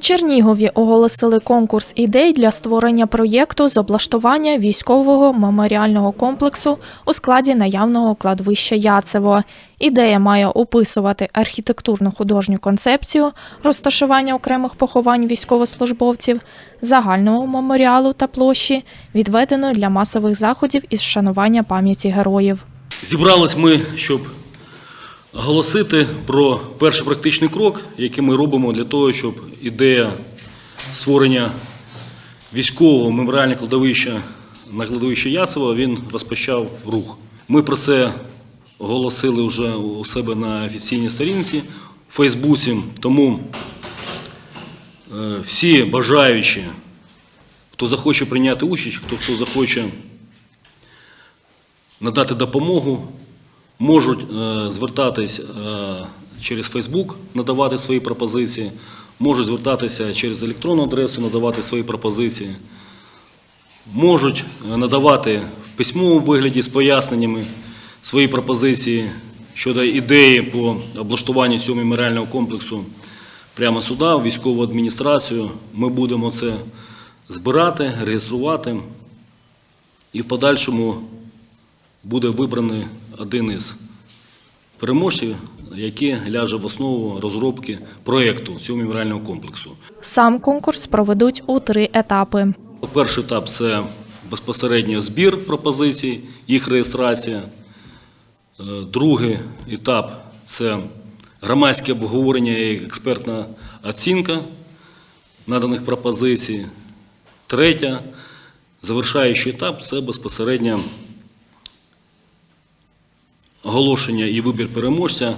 Чернігові оголосили конкурс ідей для створення проєкту з облаштування військового меморіального комплексу у складі наявного кладовища Яцево. Ідея має описувати архітектурну художню концепцію розташування окремих поховань військовослужбовців, загального меморіалу та площі, відведеної для масових заходів із вшанування пам'яті героїв. Зібрались ми, щоб оголосити про перший практичний крок, який ми робимо для того, щоб ідея створення військового меморіального кладовища на кладовищі Яцева він розпочав рух. Ми про це оголосили вже у себе на офіційній сторінці в Фейсбуці, тому е, всі бажаючі, хто захоче прийняти участь, хто, хто захоче надати допомогу, можуть е, звертатись е, через Фейсбук, надавати свої пропозиції, можуть звертатися через електронну адресу, надавати свої пропозиції, можуть е, надавати в письмовому вигляді з поясненнями свої пропозиції щодо ідеї по облаштуванню цього меморіального комплексу прямо сюди, в військову адміністрацію. Ми будемо це збирати, реєструвати і в подальшому буде вибраний один із переможців, який ляже в основу розробки проєкту цього меморіального комплексу. Сам конкурс проведуть у три етапи. Перший етап це безпосередньо збір пропозицій, їх реєстрація. Е, Другий етап це громадське обговорення і експертна оцінка наданих пропозицій. Третя, завершаючий етап це безпосередньо оголошення і вибір переможця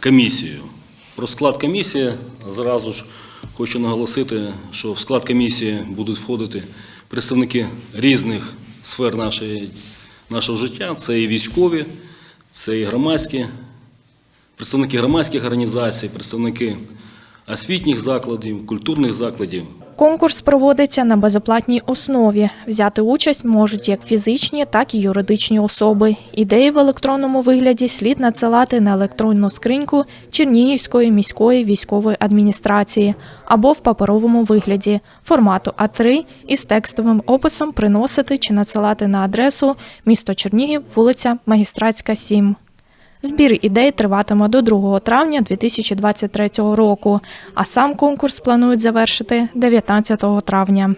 комісією. Про склад комісії зразу ж хочу наголосити, що в склад комісії будуть входити представники різних сфер нашої, нашого життя. Це і військові, це і громадські, представники громадських організацій, представники освітніх закладів, культурних закладів. Конкурс проводиться на безоплатній основі. Взяти участь можуть як фізичні, так і юридичні особи. Ідеї в електронному вигляді слід надсилати на електронну скриньку Чернігівської міської військової адміністрації або в паперовому вигляді формату А3 із текстовим описом приносити чи надсилати на адресу місто Чернігів, вулиця Магістратська, 7. Збір ідей триватиме до 2 травня 2023 року, а сам конкурс планують завершити 19 травня.